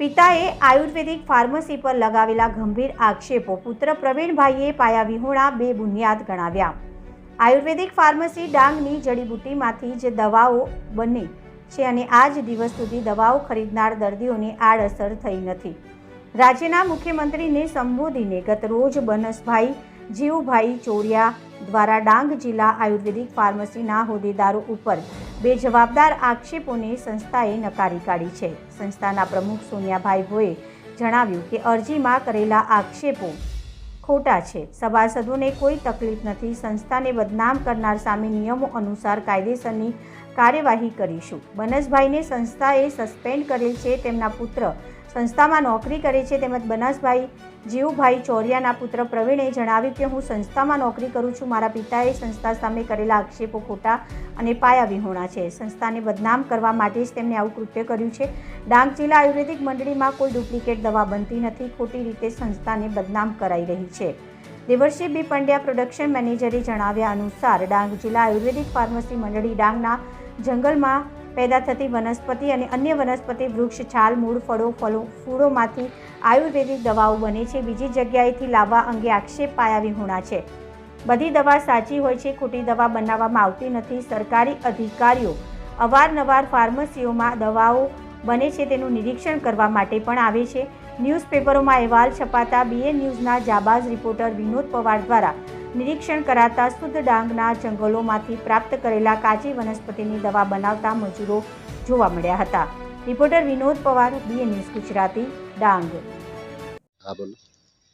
પિતાએ આયુર્વેદિક ફાર્મસી પર લગાવેલા ગંભીર આક્ષેપો પુત્ર પ્રવીણભાઈએ પાયા વિહોણા બે બુનિયાદ ગણાવ્યા. આયુર્વેદિક ફાર્મસી ડાંગની જડીબુટ્ટીમાંથી જે દવાઓ બને છે અને આજ દિવસ સુધી દવાઓ ખરીદનાર દર્દીઓને આડઅસર થઈ નથી. રાજ્યના મુખ્યમંત્રીને સંબોધીને ગત રોજ બનસભાઈ જીવભાઈ ચોરિયા દ્વારા ડાંગ જિલ્લા આયુર્વેદિક ફાર્મસીના હોદ્દેદારો ઉપર બે જવાબદાર આક્ષેપોને સંસ્થાએ નકારી કાઢી છે. સંસ્થાના પ્રમુખ સોનિયાભાઈ ભોએ જણાવ્યું કે અરજીમાં કરેલા આક્ષેપો ખોટા છે. સભાસદોને કોઈ તકલીફ નથી. સંસ્થાને બદનામ કરનાર સામે નિયમો અનુસાર કાયદેસરની કાર્યવાહી કરીશું. બનસભાઈને સંસ્થાએ સસ્પેન્ડ કરેલ છે તેમના પુત્ર સંસ્થામાં નોકરી કરે છે તેમજ બનાસભાઈ જીવભાઈ ચોરિયાના પુત્ર પ્રવીણે જણાવ્યું કે હું સંસ્થામાં નોકરી કરું છું. મારા પિતાએ સંસ્થા સામે કરેલા આક્ષેપો ખોટા અને પાયા વિહોણા છે. સંસ્થાને બદનામ કરવા માટે જ તેમણે આવું કૃત્ય કર્યું છે. ડાંગ જિલ્લા આયુર્વેદિક મંડળીમાં કોઈ ડુપ્લિકેટ દવા બનતી નથી. ખોટી રીતે સંસ્થાને બદનામ કરાઈ રહી છે. દેવર્ષી બી પંડ્યા પ્રોડક્શન મેનેજરે જણાવ્યા અનુસાર, ડાંગ જિલ્લા આયુર્વેદિક ફાર્મસી મંડળી ડાંગના જંગલમાં પેદા થતી વનસ્પતિ અને અન્ય વનસ્પતિ વૃક્ષ, છાલ, મૂળ, ફળો ફળો ફૂળોમાંથી આયુર્વેદિક દવાઓ બને છે. બીજી જગ્યાએથી લાવવા અંગે આક્ષેપ પાયા વિહોણા છે. બધી દવા સાચી હોય છે, ખોટી દવા બનાવવામાં આવતી નથી. સરકારી અધિકારીઓ અવારનવાર ફાર્મસીઓમાં દવાઓ બને છે તેનું નિરીક્ષણ કરવા માટે પણ આવે છે. ન્યૂઝપેપરોમાં અહેવાલ છપાતા બીએ ન્યૂઝના જાબાઝ રિપોર્ટર વિનોદ પવાર દ્વારા નિરીક્ષણ કરાતા શુદ્ધ ડાંગના જંગલોમાંથી પ્રાપ્ત કરેલા કાચી વનસ્પતિની દવા બનાવતા મજૂરો જોવા મળ્યા હતા. રિપોર્ટર વિનોદ પવાર બીએ ન્યૂઝ ગુજરાતી ડાંગ. હા બોલો.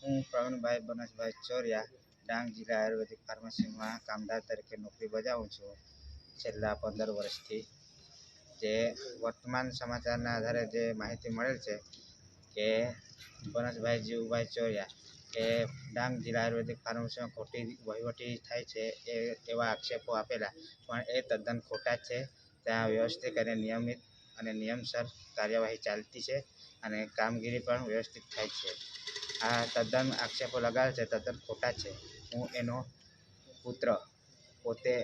હું પ્રવીણભાઈ બનસભાઈ ચોરિયા ડાંગ જિલ્લા આયુર્વેદિક ફાર્મસીમાં કામદાર તરીકે નોકરી બજાવું છું. છેલ્લા પંદર વર્ષથી જે વર્તમાન સમાચારના આધારે જે માહિતી મળેલ છે કે બનસભાઈ જીવભાઈ ચોરિયા એ ડાંગ જિલ્લા આયુર્વેદિક ફાર્મસીમાં ખોટી વહીવટી થાય છે એ એવા આક્ષેપો આપેલા. પણ એ તદ્દન ખોટા છે. ત્યાં વ્યવસ્થિત અને નિયમિત અને નિયમસર કાર્યવાહી ચાલતી છે અને કામગીરી પણ વ્યવસ્થિત થાય છે. આ તદ્દન આક્ષેપો લગાવે છે, તદ્દન ખોટા છે. હું એનો પુત્ર પોતે